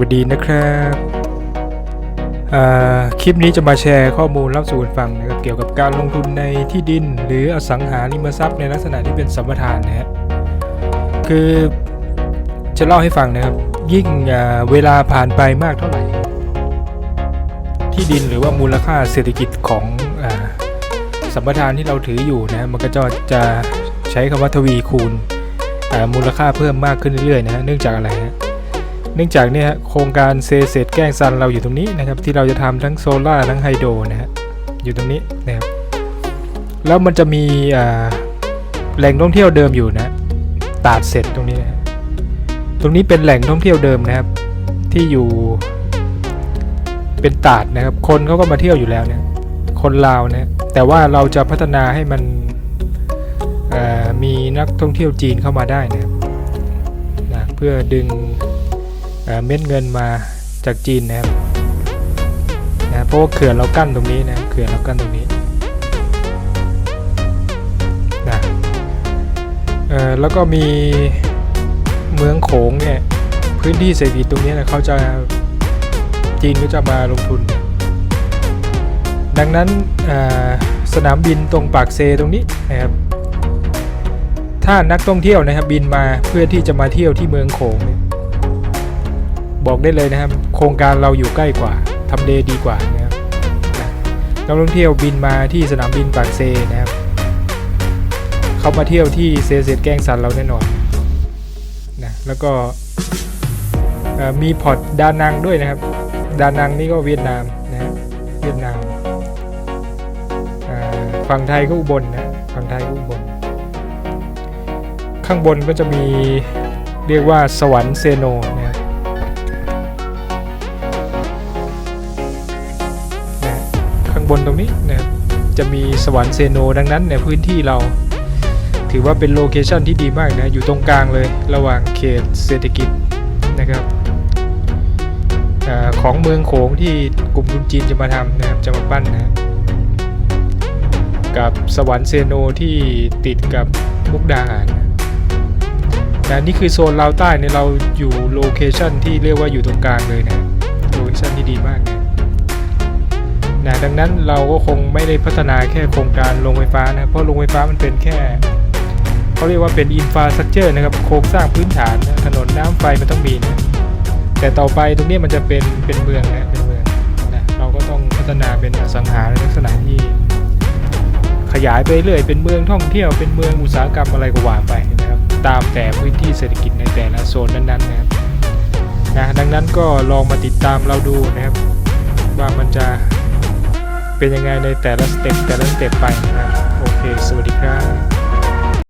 วัสดีนะครับคลิปนี้จะมาแชร์ข้อมูลเล่าสู่กันฟังนะครับเกี่ยวกับการลงทุนในที่ดิน หรืออสังหาริมทรัพย์ในลักษณะที่เป็นสัมปทานนะฮะคือจะเล่าให้ฟังนะครับ ยิ่งเวลาผ่านไปมากเท่าไหร่ ที่ดินหรือว่ามูลค่าเศรษฐกิจของอสัมปทานที่เราถืออยู่นะมันก็จะจะใช้คำว่าทวีคูณมูลค่าเพิ่มมากขึ้นเรื่อยๆนะฮะเนื่องจากอะไรฮะ เนื่องจากเนี่ยโครงการเซเซตแกล้งซันเราอยู่ตรงนี้นะครับ ที่เราจะทำทั้งโซลาทั้งไฮโดรนะฮะอยู่ตรงนี้นะครับแล้วมันจะมีแหล่งท่องเที่ยวเดิมอยู่นะตาดเสร็จตรงนี้นะตรงนี้เป็นแหล่งท่องเที่ยวเดิมนะครับ ที่อยู่เป็นตาดนะครับ คนเขาก็มาเที่ยวอยู่แล้วเนี่ยคนลาวนะแต่ว่าเราจะพัฒนาให้มันมีนักท่องเที่ยวจีนเข้ามาได้นะครับนะเพื่อดึง เม็ดเงินมาจากจีนนะครับนะเพราะว่าเขื่อนเรากั้นตรงนี้นะเขื่อนเรากั้นตรงนี้นะแล้วก็มีเมืองโขงเนี่ยพื้นที่เศรษฐกิจตรงนี้นะเขาจะจีนก็จะมาลงทุน ดังนั้นสนามบินตรงปากเซตรงนี้นะครับถ้านักท่องเที่ยวนะครับบินมาเพื่อที่จะมาเที่ยวที่เมืองโขงเนี่ย บอกได้เลยนะครับ โครงการเราอยู่ใกล้กว่าทำเลดีกว่านะครับนักท่องเที่ยวบินมาที่สนามบินปากเซนะครับ เขามาเที่ยวที่เซเซตแกล้งซันเราแน่นอนนะแล้วก็มีพอร์ตดานังด้วยนะครับ ดานังนี่ก็เวียดนามนะเวียดนามฝั่งไทยก็อุบลนะฝั่งไทยก็อุบลข้างบนก็จะมีเรียกว่าสวรรค์เซโนนะ บนตรงนี้นะครับจะมีสวรรค์เซโนดังนั้นเนี่ยพื้นที่เรา ถือว่าเป็นโลเคชันที่ดีมากนะอยู่ตรงกลางเลยระหว่างเขตเศรษฐกิจนะครับอของเมืองโขงที่กลุ่มทุนจีนจะมาทำนะครับจะมาปั้นนะกับสวรรค์เซโนที่ติดกับมุกดาหารนะนี่คือโซนลาวใต้เนี่ยเราอยู่โลเคชันที่เรียกว่าอยู่ตรงกลางเลยนะโลเคชันที่ดีมากนะ นะดังนั้นเราก็คงไม่ได้พัฒนาแค่โครงการโรงไฟฟ้านะเพราะโรงไฟฟ้ามันเป็นแค่เขาเรียกว่าเป็นอินฟราสตรักเจอร์นะครับโครงสร้างพื้นฐานนะถนนน้ำไฟมันต้องมีนะแต่ต่อไปตรงนี้มันจะเป็นเป็นเมืองนะเป็นเมืองนะเราก็ต้องพัฒนาเป็นอสังหาในลักษณะที่ขยายไปเรื่อยเป็นเมืองท่องเที่ยวเป็นเมืองอุตสาหกรรมอะไรก็ว่าไปนะครับตามแต่พื้นที่เศรษฐกิจในแต่ละโซนนั้นๆนะครับนะดังนั้นก็ลองมาติดตามเราดูนะครับว่ามันจะ เป็นยังไงในแต่ละสเต็ปแต่ละสเต็ปไปนะครับ โอเค สวัสดีครับ